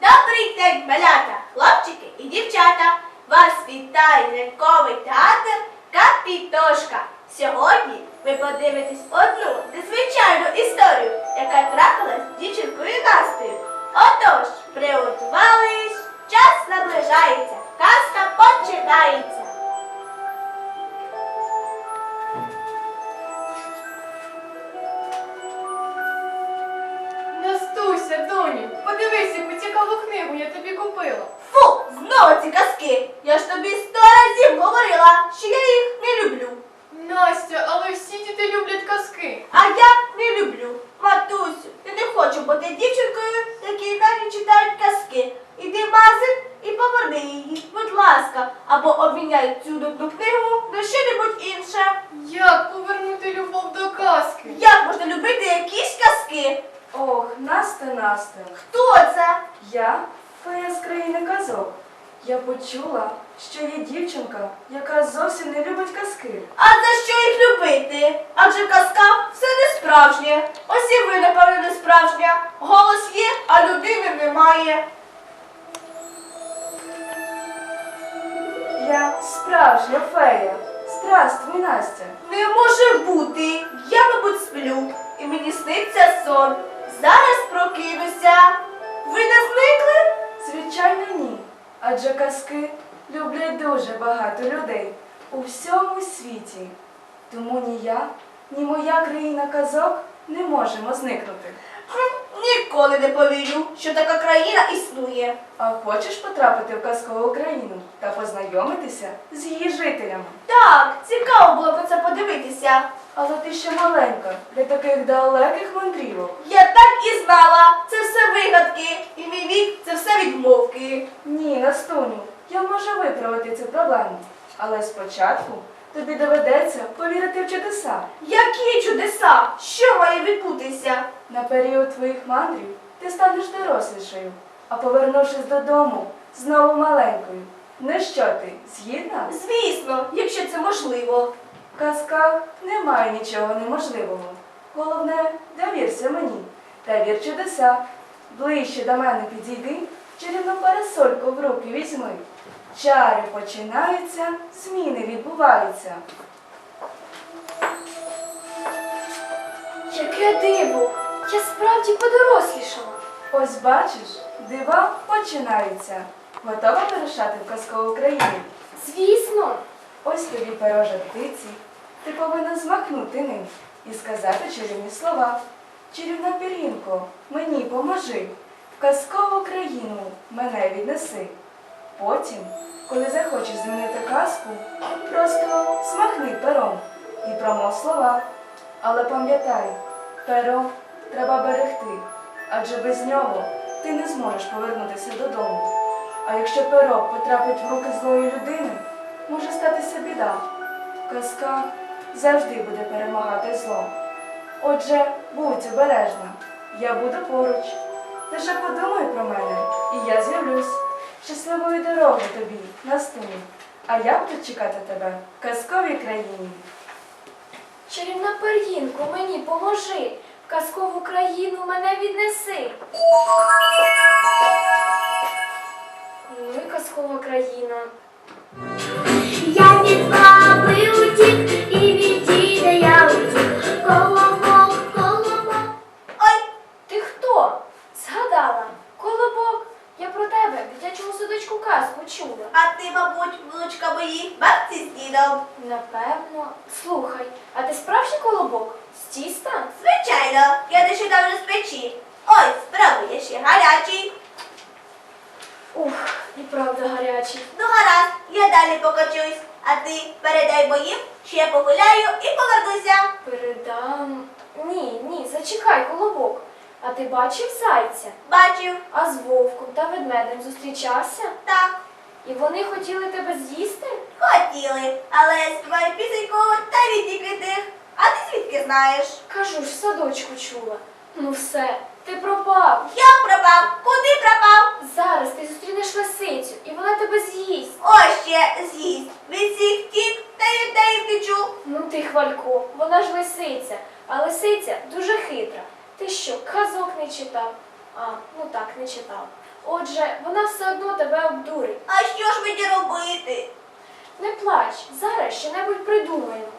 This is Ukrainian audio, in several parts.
Добрий день, малята, хлопчики і дівчата. Вас вітає ляльковий театр Капітошка. Сьогодні ви подивитесь одну незвичайну історію, яка трапилась з дівчинкою Настею. Отож, приготувались, час наближається, казка починається. Я фея з країни казок. Я почула, що є дівчинка, яка зовсім не любить казки. А за що їх любити? Адже казка все не справжнє. Ось і ви, напевно, не справжня. Голос є, а людини немає. Я справжня фея. Здравствуй, Настя. Не може бути. Я, мабуть, сплю, і мені сниться сон. Зараз прокинуся. Ви не зникли? Звичайно, ні. Адже казки люблять дуже багато людей у всьому світі. Тому ні я, ні моя країна казок не можемо зникнути. Ніколи не повірю, що така країна існує. А хочеш потрапити в казкову країну та познайомитися з її жителями? Так, цікаво було про це подивитися. Але ти ще маленька для таких далеких мандрівок. Я так і знала. Це все вигадки, і мій вік це все відмовки. Ні, Настуню, я можу виправити цю проблему. Але спочатку тобі доведеться повірити в чудеса. Які чудеса! Що має відбутися? На період твоїх мандрів ти станеш дорослішою, а повернувшись додому, знову маленькою. Ну що ти, згідна? Звісно, якщо це можливо. В казках немає нічого неможливого. Головне, довірся мені та вір чудеса. Ближче до мене підійди, чарівну парасольку в руки візьми. Чари починаються, зміни відбуваються. Яке диво! Я справді подорослішала. Ось бачиш, дива починаються. Готова вирушати в казкову країну? Звісно, Ось тобі перо птиці. Ти повинна змахнути ним і сказати чарівні слова. Чарівна пірінко, мені поможи, в казкову країну мене віднеси. Потім, коли захочеш змінити казку, просто смахни пером і промов слова. Але пам'ятай, перо треба берегти, адже без нього ти не зможеш повернутися додому. А якщо перо потрапить в руки злої людини, може статися біда. В казках завжди буде перемагати зло. Отже, будь обережна, я буду поруч. Лише подумай про мене, і я з'явлюсь. Щасливої дороги тобі, Настуні. А я буду чекати тебе в казковій країні. чарівна пер'їнко, мені поможи. В казкову країну мене віднеси. Передам. Ні, ні, зачекай, колобок. А ти бачив зайця? Бачив, А з вовком та ведмедем зустрічався? так, І вони хотіли тебе з'їсти? хотіли, але я співаю пісеньку та відтік від них. А ти звідки знаєш? Кажу ж, в садочку чула. Ну все, ти пропав. Я пропав, куди пропав? Зараз ти зустрінеш лисицю, і вона тебе з'їсть. Ось ще з'їсть. Від всіх втік, та та й втечу. Ну ти, хвалько, вона ж лисиця, а лисиця дуже хитра. Ти що, казок не читав? А, ну так, не читав. Отже, вона все одно тебе обдурить. А що ж мені робити? Не плач, зараз що-небудь придумаємо.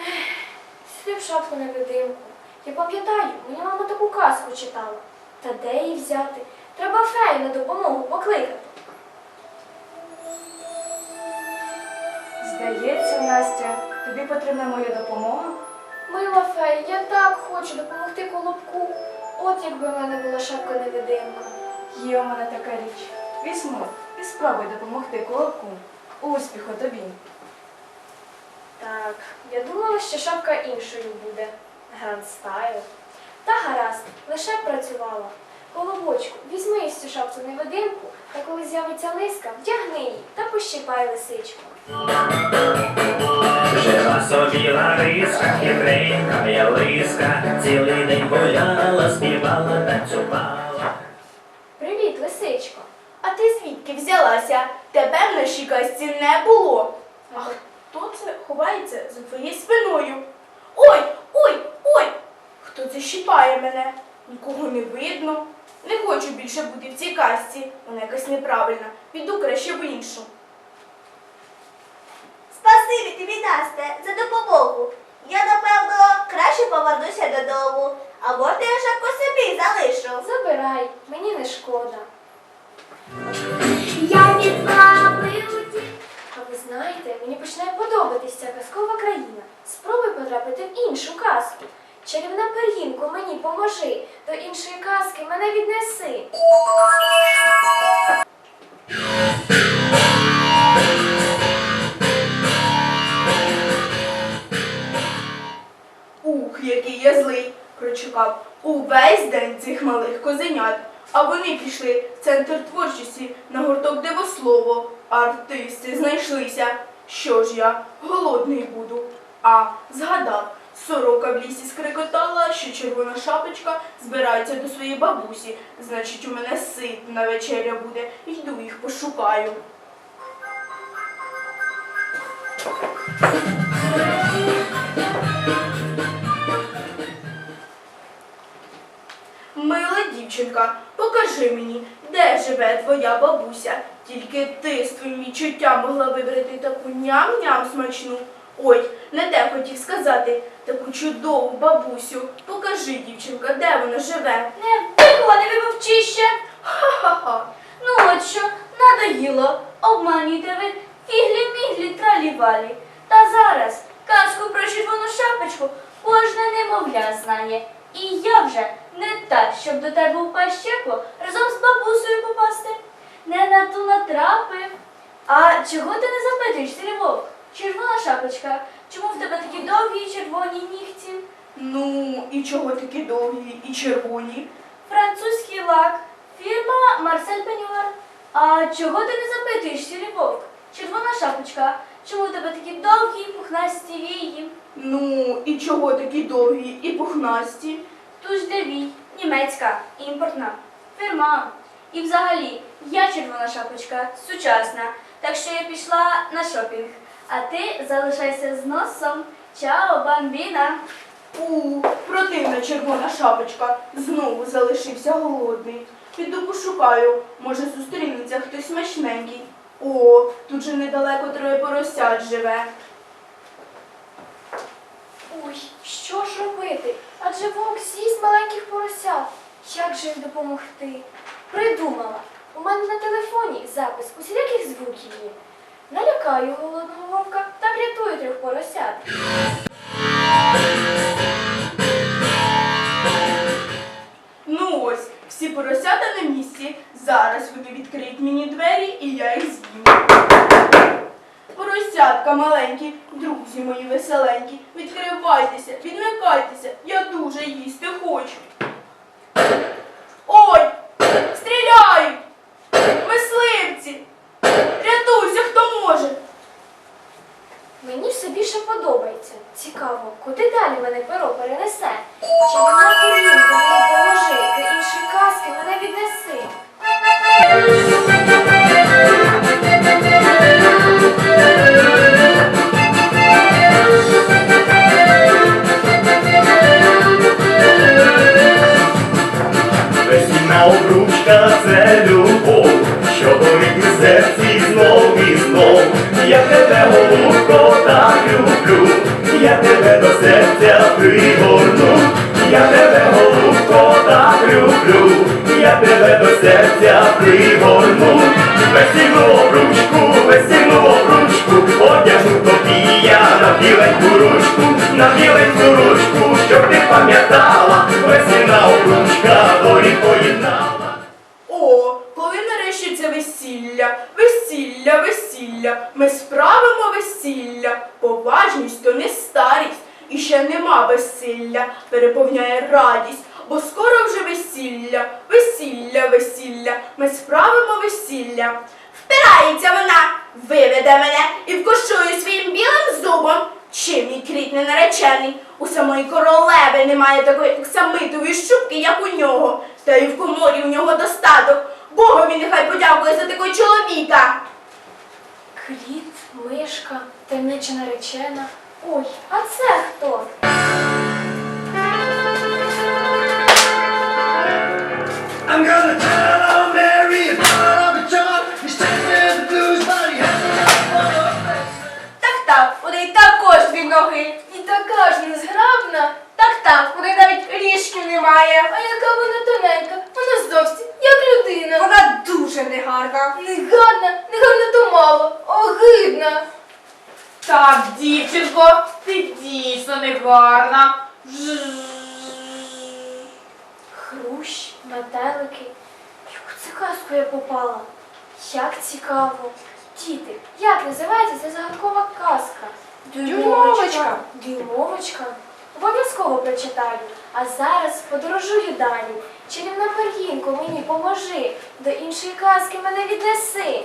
Ех, Сиди в шапку невидимку. Я пам'ятаю, мені мама таку казку читала. Та де її взяти? Треба фею на допомогу покликати. Здається, Настя, тобі потрібна моя допомога? Мила фея, я так хочу допомогти колобку. От якби в мене була шапка невидимка. Є у мене така річ. Візьми і спробуй допомогти колобку. Успіху тобі. Так, я думала, що шапка іншою буде. Гранд стайл. Та гаразд, лише працювала. Колобочку, візьми із цю шапку невидимку, та коли з'явиться лиска, вдягни її та пощипай лисичку. Жила собі Лариска, хитренька я лиска, цілий день гуляла, співала, танцювала. Привіт, лисичко. А ти звідки взялася? Тебе в нашій казці не було. А хто це ховається за твоєю спиною? Ой! Хто це щипає мене? Нікого не видно. Не хочу більше бути в цій казці. Вона якась неправильна. Піду краще в іншу. Спасибі тобі, Насте, за допомогу. Я, напевно, краще повернуся додому. Або ти шапку собі залишу. Забирай, мені не шкода. Я від утік. А ви знаєте, мені починає подобатись ця казкова країна. Спробуй потрапити в іншу казку. Чарівна пергінко, мені поможи. До іншої казки мене віднеси. Ух, який я злий, прочекав увесь день цих малих козенят. А вони пішли в центр творчості на гурток дивослово. Артисти знайшлися. Що ж я голодний буду? А згадав, сорока в лісі скрикотала, що червона шапочка збирається до своєї бабусі. Значить, у мене ситна вечеря буде. Йду їх пошукаю. Мила дівчинка, покажи мені, де живе твоя бабуся. Тільки ти з твоїм відчуттям могла вибрати таку ням-ням смачну. Ой, не те хотів сказати, таку чудову бабусю. Покажи, дівчинка, де вона живе. Не виходи, вовчище. Ха-ха-ха. Ну от що, надоїло. Обманюйте ви фіглі-міглі тралі-валі. Та зараз казку про червону шапочку кожне немовля знає. І я вже не та, щоб до тебе у пащекло разом з бабусею попасти. Не на ту натрапив. А чого ти не запитуєш, Сірівок? Червона шапочка, чому в тебе такі довгі й червоні нігті? Ну, і чого такі довгі і червоні? Французький лак, фірма Марсель Пенюар. А чого ти не запитуєш, сірий вовк? Червона шапочка, чому у тебе такі довгі і пухнасті вії? Ну, і чого такі довгі і пухнасті? Туж де вій, німецька, імпортна, фірма. І взагалі, я червона шапочка, сучасна, так що я пішла на шопінг. А ти залишайся з носом. Чао, бамбіна! У, противна червона шапочка. Знову залишився голодний. Піду пошукаю, може зустрінеться хтось смачненький. О, тут же недалеко троє поросят живе. Ой, що ж робити? Адже вовк з'їсть маленьких поросят. Як же їм допомогти? Придумала. У мене на телефоні запис усіляких звуків є. Налякаю голодного вовка та врятую трьох поросят. Ну ось, всі поросята на місці. Зараз вони відкриють мені двері і я їх з'їм. Поросятка маленькі, друзі мої веселенькі, відкривайтеся, весілля, ми справимо весілля, поважність то не старість, і ще нема весілля, переповняє радість, бо скоро вже весілля, весілля, весілля, ми справимо весілля. Впирається вона, виведе мене і вкошує своїм білим зубом. Чим мій крітний наречений? У самої королеви немає такої оксамитової щупки, як у нього, та й в коморі у нього достаток. Богові нехай подякує за такого чоловіка. Кріт, мишка, таємнича наречена. Ой, а це хто? Цікаво. Діти, як називається ця загадкова казка? Дюймовочка. Дюймовочка. Обов'язково прочитаю. А зараз подорожую далі. Чарівна Мар'їнко, мені поможи. До іншої казки мене віднеси.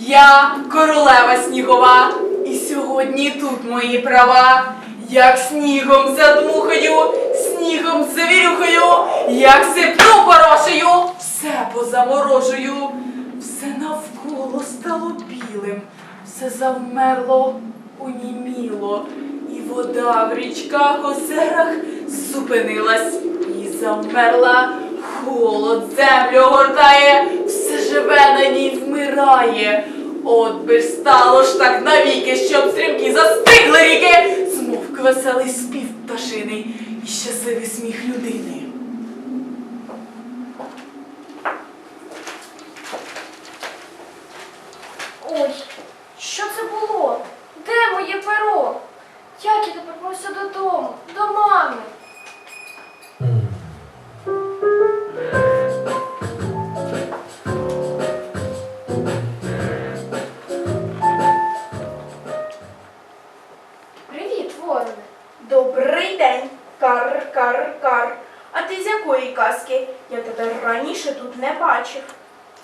Я королева снігова, і сьогодні тут мої права. Як снігом задмухаю, снігом завірюхаю, як сипну порошую, все позаморожую, все навколо стало білим, все завмерло, уніміло, і вода в річках, озерах зупинилась і замерла. Холод землю огортає, все живе на ній вмирає. От би ж стало ж так навіки, щоб стрімкі застигли ріки, веселий спів пташиний і щасливий сміх людини. Ой, що це було? Де моє перо? Як я тепер повернуся додому, до мами? Добрий день, кар, кар, кар. А ти з якої казки? Я тебе раніше тут не бачив.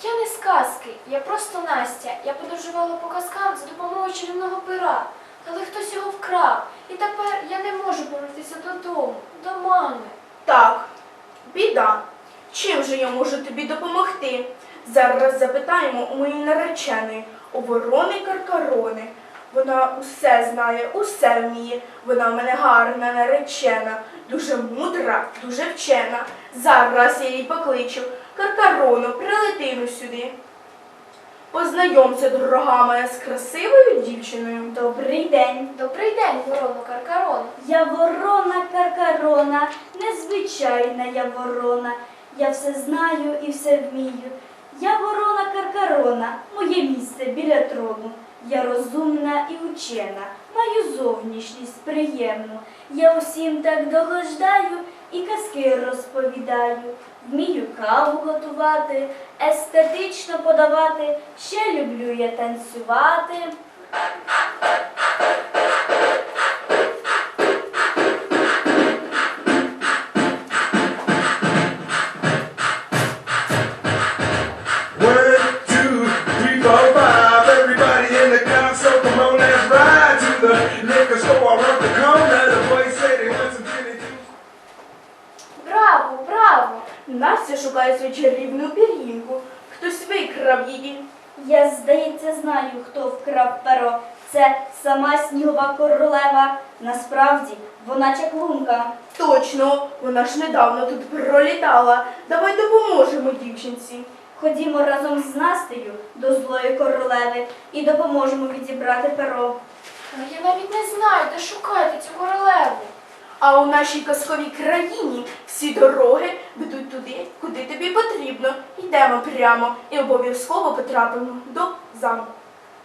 Я не з казки, я просто Настя. Я подорожувала по казкам за допомогою чарівного пера, але хтось його вкрав. І тепер я не можу повернутися додому, до мами. Так, біда. Чим же я можу тобі допомогти? Зараз запитаємо у моєї нареченої, у ворони Каркарони. Вона усе знає, усе вміє. Вона в мене гарна наречена, дуже мудра, дуже вчена. Зараз я її покличу. Каркарону, прилети ну сюди. Познайомся, дорога моя, з красивою дівчиною. Добрий день. Добрий день, вороно Каркарон. Я ворона Каркарона, незвичайна я ворона. Я все знаю і все вмію. Я ворона Каркарона, моє місце біля трону. Я розумна і учена, маю зовнішність приємну. Я усім так догождаю і казки розповідаю. Вмію каву готувати, естетично подавати. Ще люблю я танцювати. Сама снігова королева. Насправді вона чаклунка. Точно, вона ж недавно тут пролітала. Давай допоможемо дівчинці. Ходімо разом з Настею до злої королеви і допоможемо відібрати перо. Але я навіть не знаю, де шукати цю королеву. А у нашій казковій країні всі дороги ведуть туди, куди тобі потрібно. Йдемо прямо і обов'язково потрапимо до замку.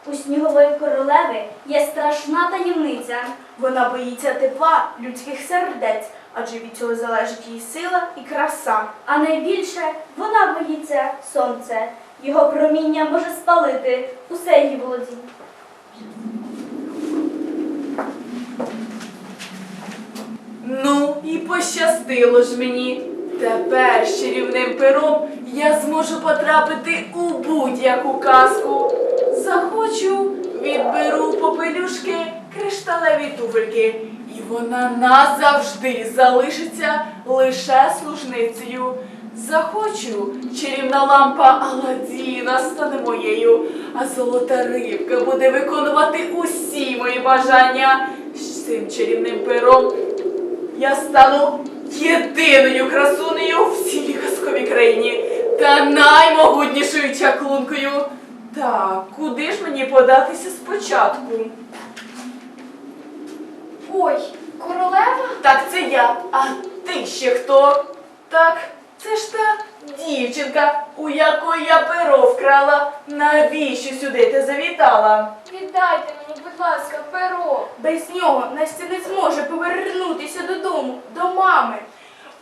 У снігової королеви є страшна таємниця. Вона боїться тепла людських сердець, адже від цього залежить її сила і краса. А найбільше вона боїться сонця. Його проміння може спалити усе її володіння. Ну і пощастило ж мені. Тепер з чарівним пером я зможу потрапити у будь-яку казку. Захочу, відберу попелюшки кришталеві туфельки, і вона назавжди залишиться лише служницею. Захочу, чарівна лампа Аладдіна стане моєю, а золота рибка буде виконувати усі мої бажання. З цим чарівним пером я стану єдиною красунею в цілій казковій країні та наймогутнішою чаклункою. Так, куди ж мені податися спочатку? Ой, королева? Так, це я. А ти ще хто? Так, це ж та дівчинка, у якої я перо вкрала. Навіщо сюди ти завітала? Віддайте мені, будь ласка, перо. Без нього Настя не зможе повернутися додому, до мами.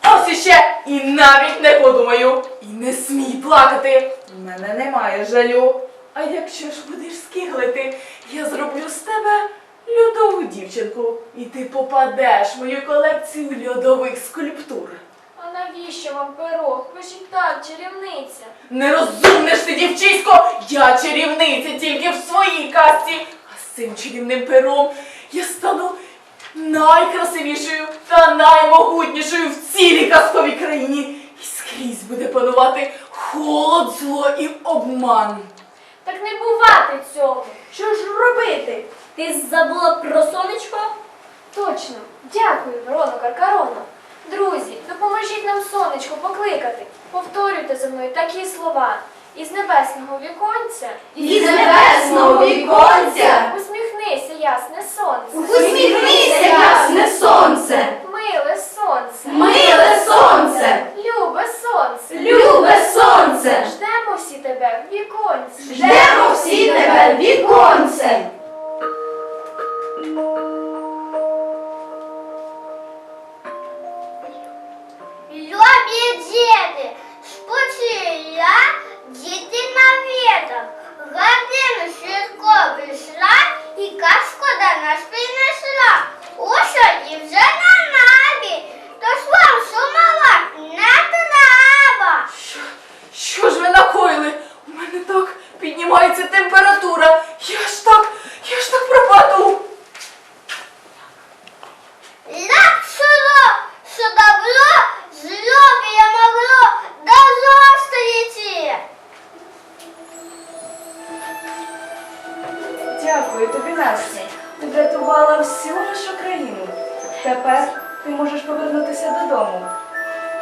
Ось іще і навіть не подумаю. І не смій плакати. У мене немає жалю. А якщо ж будеш скиглити, я зроблю з тебе льодову дівчинку, і ти попадеш в мою колекцію льодових скульптур. А навіщо вам перо? Ви ж і так чарівниця. Нерозумне ж ти, дівчисько! Я чарівниця тільки в своїй казці. А з цим чарівним пером я стану найкрасивішою та наймогутнішою в цілій казковій країні. І скрізь буде панувати холод, зло і обман. Так не бувати цього. Що ж робити? Ти забула про сонечко? Точно. Дякую, Вероно Каркарона. Друзі, допоможіть нам сонечко покликати. Повторюйте за мною такі слова. Із небесного віконця. Із небесного віконця Усміхнися, ясне сонце. Усміхнися, ясне сонце, Миле сонце. миле сонце, Любе сонце. любе сонце, Ждемо всі тебе в віконці. ждемо всі тебе віконце. Настя. Врятувала всю нашу країну. Тепер ти можеш повернутися додому.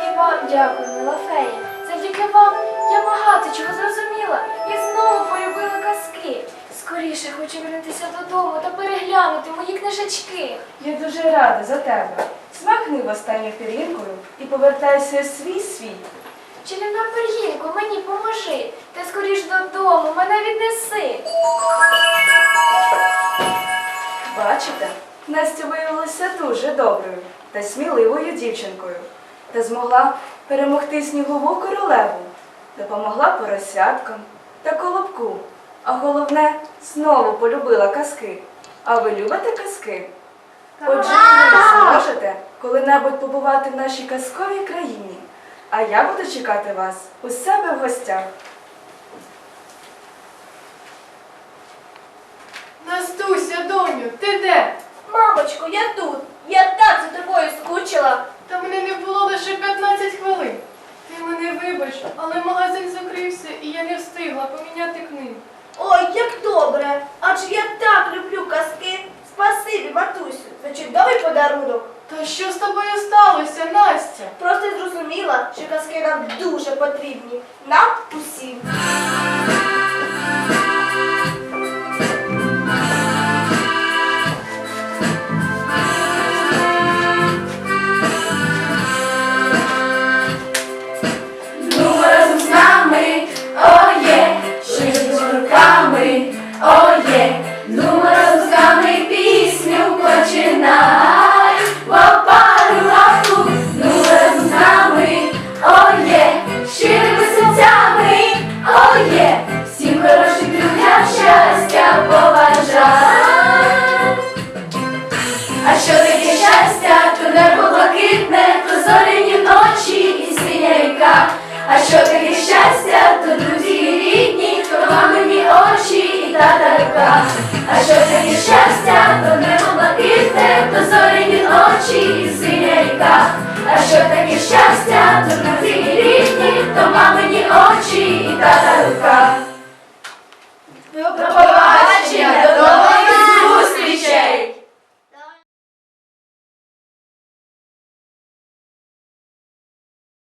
І вам дякую, мила фея. Завдяки вам я багато чого зрозуміла і знову полюбила казки. Скоріше хочу вернутися додому та переглянути мої книжечки. Я дуже рада за тебе. Смакни в останню пірінкою і повертайся у свій світ. Чарівна пергінко, мені поможи. Та скоріш додому, мене віднеси. Бачите, Настя виявилася дуже доброю та сміливою дівчинкою та змогла перемогти снігову королеву, допомогла поросяткам та колобку. А головне, знову полюбила казки. А ви любите казки? Отже, ви зможете коли-небудь побувати в нашій казковій країні. А я буду чекати вас у себе в гостях. Настуся, доню, ти де? Мамочко, я тут. Я так за тобою скучила. Та мене не було лише 15 хвилин. Ти мене вибач, але магазин закрився і я не встигла поміняти книгу. Ой, як добре. Адже я так люблю казки. Спасибі, матусю, за чудовий подарунок. Та що з тобою сталося, Настя? Просто зрозуміла, що казки нам дуже потрібні. Нам усім. А що таке щастя, то друзі і рідні, то мамині очі і тата рука. А що таке щастя, то небо блакитне, то зоряні ночі і синя ріка. А що таке щастя, то друзі і рідні, то мамині очі і тата рука. Ви обрали